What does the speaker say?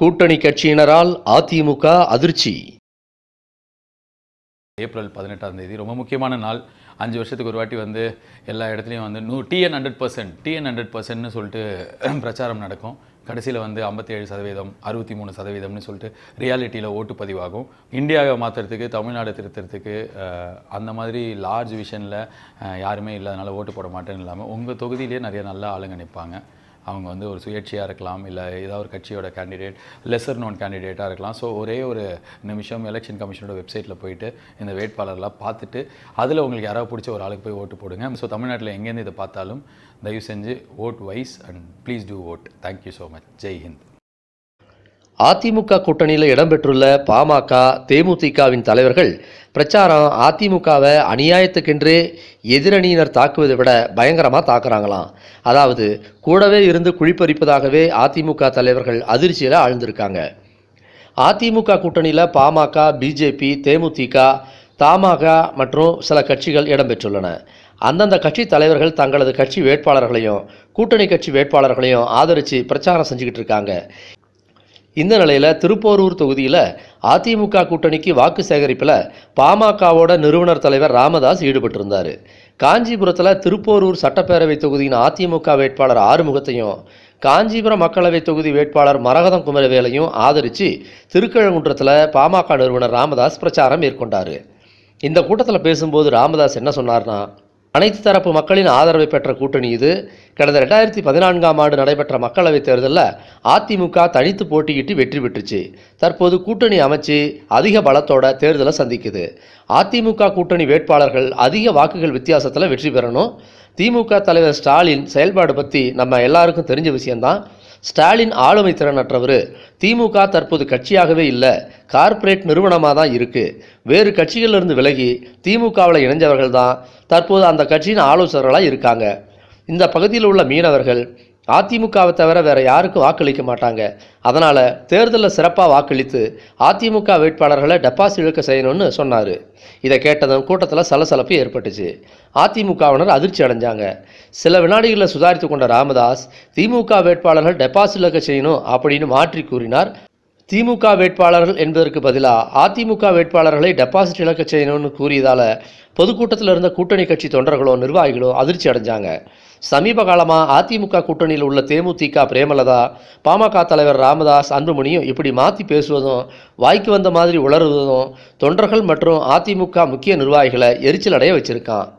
கூட்டணி கட்சியினரால் அதிமுக அதிர்ச்சி. ஏப்ரல் பதினெட்டாம் தேதி ரொம்ப முக்கியமான நாள். அஞ்சு வருஷத்துக்கு ஒரு வாட்டி வந்து எல்லா இடத்துலையும் வந்து நூ TN hundred percent TN hundred பர்சன்ட்னு சொல்லிட்டு பிரச்சாரம் நடக்கும். கடைசியில் வந்து ஐம்பத்தேழு சதவீதம் அறுபத்தி மூணு சதவீதம்னு சொல்லிட்டு ரியாலிட்டியில் ஓட்டு பதிவாகும். இந்தியாவை மாற்றுறதுக்கு தமிழ்நாடு திருத்துறதுக்கு அந்த மாதிரி லார்ஜ் விஷனில் யாருமே இல்லாதனால ஓட்டு போட மாட்டேன்னு இல்லாமல் உங்கள் தொகுதியிலேயே நிறைய நல்ல ஆளுங்க நிற்பாங்க அவங்க வந்து ஒரு சுயேட்சையாக இருக்கலாம் இல்லை ஏதாவது ஒரு கட்சியோட கேண்டிடேட் லெசர் நோன் கேண்டிடேட்டாக இருக்கலாம். ஸோ ஒரே ஒரு நிமிஷம் எலெக்ஷன் கமிஷனோட வெப்சைட்டில் போயிட்டு இந்த வேட்பாளர்லாம் பார்த்துட்டு அதில் உங்களுக்கு யாராவது பிடிச்ச ஒரு ஆளுக்கு போய் ஓட்டு போடுங்க. ஸோ தமிழ்நாட்டில் எங்கேருந்து இதை பார்த்தாலும் தயவு செஞ்சு vote wise and please do vote thank you so much Jai Hind AIADMK கூட்டணியில் இடம்பெற்றுள்ள பாமக தேமுதிகவின் தலைவர்கள் பிரச்சாரம் அதிமுகவை அநியாயத்துக்கென்றே எதிரணியினர் தாக்குவதை விட பயங்கரமாக தாக்குறாங்களாம். அதாவது கூடவே இருந்து குழிப்பறிப்பதாகவே அதிமுக தலைவர்கள் அதிர்ச்சியில் ஆழ்ந்திருக்காங்க. அதிமுக கூட்டணியில் பாமக பிஜேபி தேமுதிக தமாக மற்றும் சில கட்சிகள் இடம்பெற்றுள்ளன. அந்தந்த கட்சி தலைவர்கள் தங்களது கட்சி வேட்பாளர்களையும் கூட்டணி கட்சி வேட்பாளர்களையும் ஆதரித்து பிரச்சாரம் செஞ்சுக்கிட்டு இருக்காங்க. இந்த நிலையில் திருப்போரூர் தொகுதியில் அதிமுக கூட்டணிக்கு வாக்கு சேகரிப்பில் பாமகவோட நிறுவனர் தலைவர் ராமதாஸ் ஈடுபட்டிருந்தார். காஞ்சிபுரத்தில் திருப்போரூர் சட்டப்பேரவை தொகுதியின் அதிமுக வேட்பாளர் ஆறுமுகத்தையும் காஞ்சிபுரம் மக்களவைத் தொகுதி வேட்பாளர் மரகதம் குமரவேலையும் ஆதரித்து திருக்கழங்குன்றத்தில் பாமக நிறுவனர் ராமதாஸ் பிரச்சாரம் மேற்கொண்டார். இந்த கூட்டத்தில் பேசும்போது ராமதாஸ் என்ன சொன்னார்னா அனைத்து தரப்பு மக்களின் ஆதரவை பெற்ற கூட்டணி இது. கடந்த ரெண்டாயிரத்தி பதினான்காம் ஆண்டு நடைபெற்ற மக்களவைத் தேர்தலில் அதிமுக தனித்து போட்டியிட்டு வெற்றி பெற்றுச்சு. தற்போது கூட்டணி அமைச்சு அதிக பலத்தோட தேர்தலை சந்திக்குது. அதிமுக கூட்டணி வேட்பாளர்கள் அதிக வாக்குகள் வித்தியாசத்தில் வெற்றி பெறணும். திமுக தலைவர் ஸ்டாலின் செயல்பாடு பற்றி நம்ம எல்லாருக்கும் தெரிஞ்ச விஷயம்தான். ஸ்டாலின் ஆளுமை திறனற்றவர். திமுக தற்போது கட்சியாகவே இல்லை. கார்ப்பரேட் நிறுவனமாக தான் இருக்குது வேறு கட்சிகளிலிருந்து விலகி திமுகவில் இணைஞ்சவர்கள் தான் தற்போது அந்த கட்சியின் ஆலோசகர்களாக இருக்காங்க. இந்த பகுதியில் உள்ள மீனவர்கள் அதிமுகவை தவிர வேறு யாருக்கும் வாக்களிக்க மாட்டாங்க. அதனால் தேர்தலில் சிறப்பாக வாக்களித்து அதிமுக வேட்பாளர்களை டெபாசிட் இழுக்க செய்யணும்னு சொன்னார். இதை கேட்டதும் கூட்டத்தில் சலசலப்பு ஏற்பட்டுச்சு. அதிமுகவினர் அதிர்ச்சி அடைஞ்சாங்க. சில வினாடிகளில் சுதாரித்து கொண்ட ராமதாஸ் திமுக வேட்பாளர்கள் டெபாசிட் இழக்க செய்யணும் அப்படின்னு மாற்றி கூறினார் திமுக வேட்பாளர்கள் என்பதற்கு பதிலாக அதிமுக வேட்பாளர்களை டெபாசிட் இழக்க செய்யணும்னு கூறியதால் பொதுக்கூட்டத்தில் இருந்த கூட்டணி கட்சி தொண்டர்களோ நிர்வாகிகளோ அதிர்ச்சி அடைஞ்சாங்க. சமீப காலமாக அதிமுக கூட்டணியில் உள்ள தேமுதிக பிரேமலதா பாமக தலைவர் ராமதாஸ் அன்புமணியும் இப்படி மாற்றி பேசுவதும் வாய்க்கு வந்த மாதிரி உளறுவதும் தொண்டர்கள் மற்றும் அதிமுக முக்கிய நிர்வாகிகளை எரிச்சல் அடைய வச்சிருக்கான்.